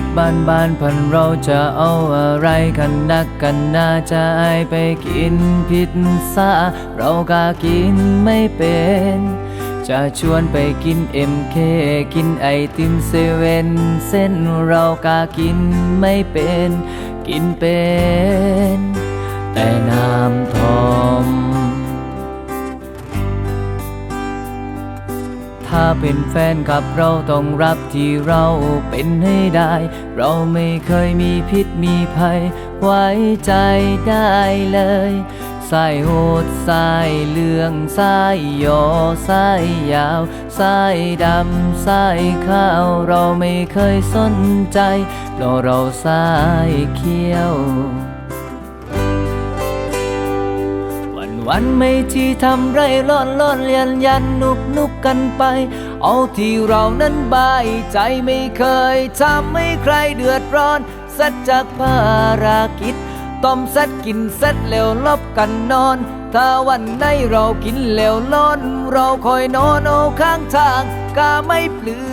กบ้านบ้านพันเราจะเอาอะไรกันนักกันน่าจะอไปกินพิซซ่าเราก็กินไม่เป็น จะชวนไปกินเอ็มเคกินไอติมเซเว่นเส้นเราก็กินไม่เป็น กินเป็น แต่ เป็นแฟนกับเราต้องรับที่เราเป็นให้ได้ เราไม่เคยมีพิษมีภัย ไว้ใจได้เลยสายโหดสายเหลืองสายยอสายยาวสายดำสายขาว เราไม่เคยสนใจเพราะเราสายเขียว วันไม่ที่ทำไรร้อนร้อนเลียนยันนุกนุกกันไป เอาที่เรานั้นบายใจไม่เคยทำให้ใครเดือดร้อน สัจจากภารกิจต้มเซ็ตกินเซ็ตแล้วลบกันนอน ถ้าวันไหนเรากินแล้วร้อนเราคอยนอนเอาข้างทางก็ไม่เปลือ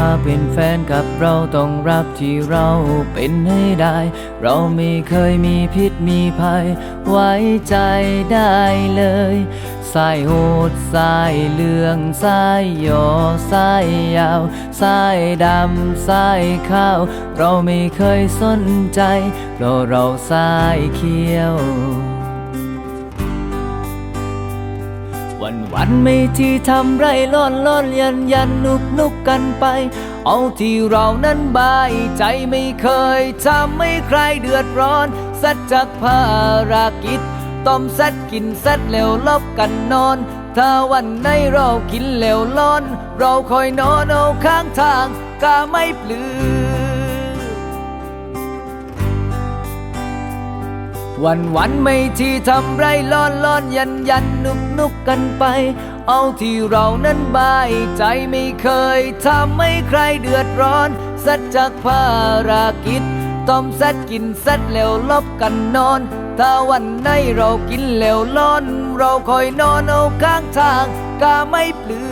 ถ้าเป็นแฟนกับเราต้องรับที่เราเป็นให้ได้ เราไม่เคยมีพิษมีภัย ไว้ใจได้เลยสายโหดสายเหลืองสายยอสายยาวสายดำสายขาว เราไม่เคยสนใจเพราะเราสายเขียว วันวันไม่ที่ทำไรร้อนร้อนยันยันนุกนุกกันไป เอาที่เรานั้นบายใจไม่เคยทำให้ใครเดือดร้อน สัจจากภารกิจ ต้มเซ็ตกินเซ็ตแล้วลบกันนอน ถ้าวันไหนเรากินแล้วร้อน เราคอยนอนเอาข้างทางก็ไม่เปลือ วันวันไม่ที่ทำไรร้อนร้อนยันยันนุกนุกกันไป เอาที่เรานั้นบายใจไม่เคยทำให้ใครเดือดร้อน สัจจากภารากิจต้มซ็ตกินเซ็ตแล้วลบกันนอน ถ้าวันไหนเรากินแล้วร้อน เราคอยนอนเอาข้างทางก็ไม่เปลือ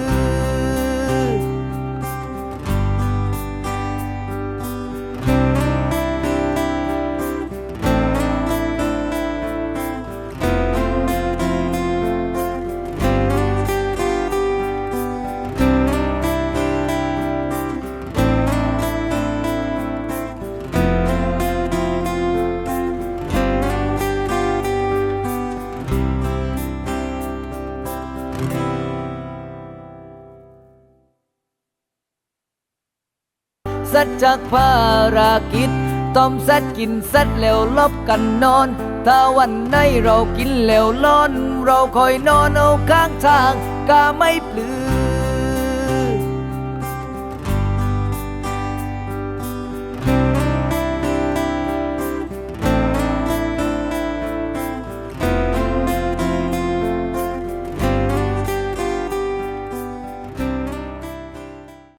สัจจากภารกิจต้มสัจกินสัจแล้วลบกันนอน ถ้าวันไหนเรากินแล้วร้อน เราคอยนอนเอาข้างทางก็ไม่เปลือ